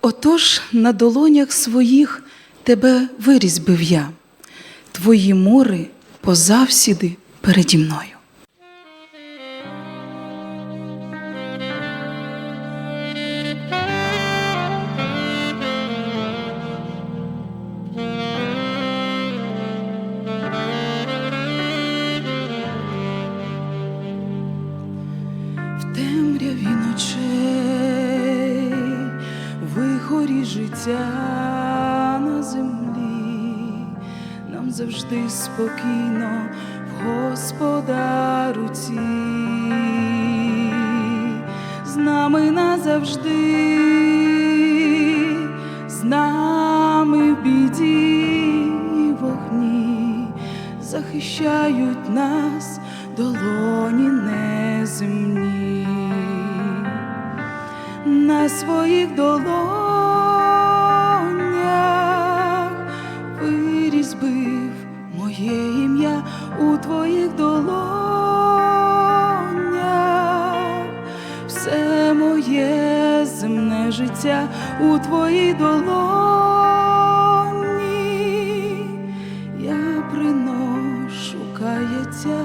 Отож на долонях своїх тебе вирізбив я, твої мори позавсіди переді мною. Життя на землі, нам завжди спокійно в Господа руці, з нами назавжди, з нами в біді і вогні. Захищають нас долоні неземні, на своїх долонях вирізбив моє ім'я у твоїх долонях, все моє земне життя у твоїй долоні. Я приношу каяття,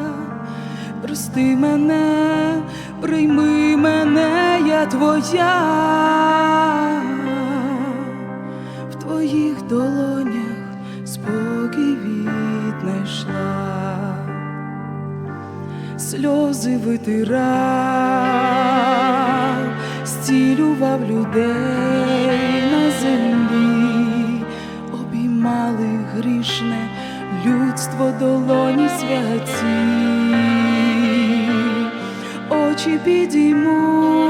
прости мене, прийми мене, я твоя, в твоїх долонях сльози витирав, зцілював людей на землі, обіймали грішне людство долоні святі, очі підійму,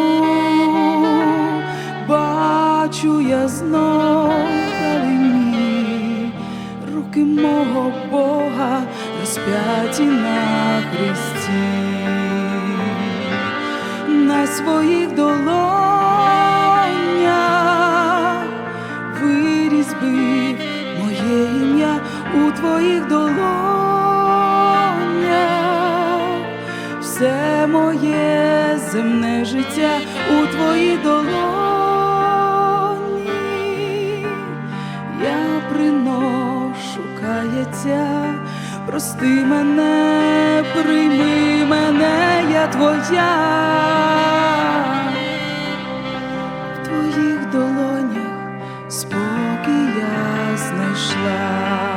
бачу я знов далині, руки мого Бога розп'яті на хресті на своїх долонях вирізбив моє ім'я у твоїх долонях, все моє земне життя у твоїй долоні. Я приношу каяття, прости мене, прийми мене, я твоя. Долонях спокій я знайшла.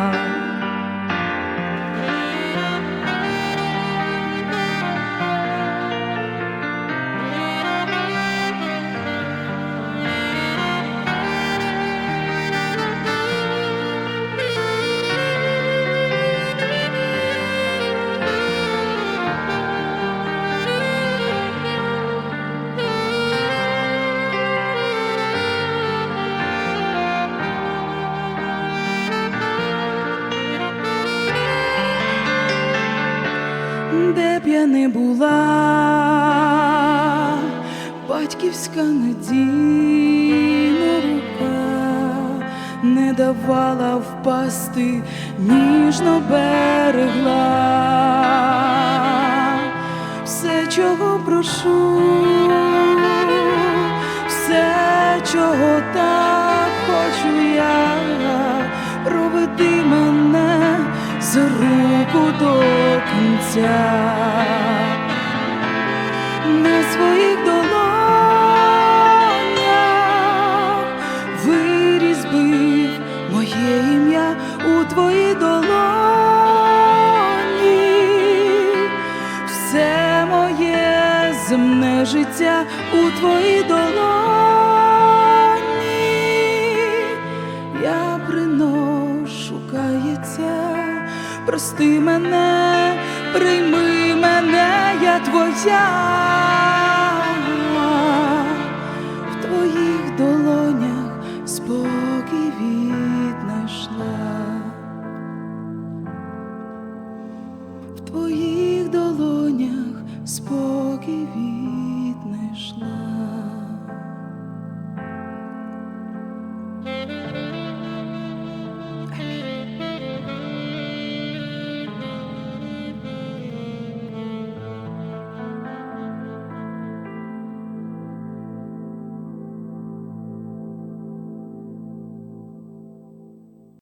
Не була, батьківська надійна рука не давала впасти, ніжно берегла. Все, чого прошу, все, чого так руку до кінця. На своїх долонях вирізбив моє ім'я у твоїй долоні, все моє земне життя у твоїй долоні. прости мене, прийми мене, я твоя, в твоїх долонях спокій віднайшла, в твоїх долонях спокій віднайшла.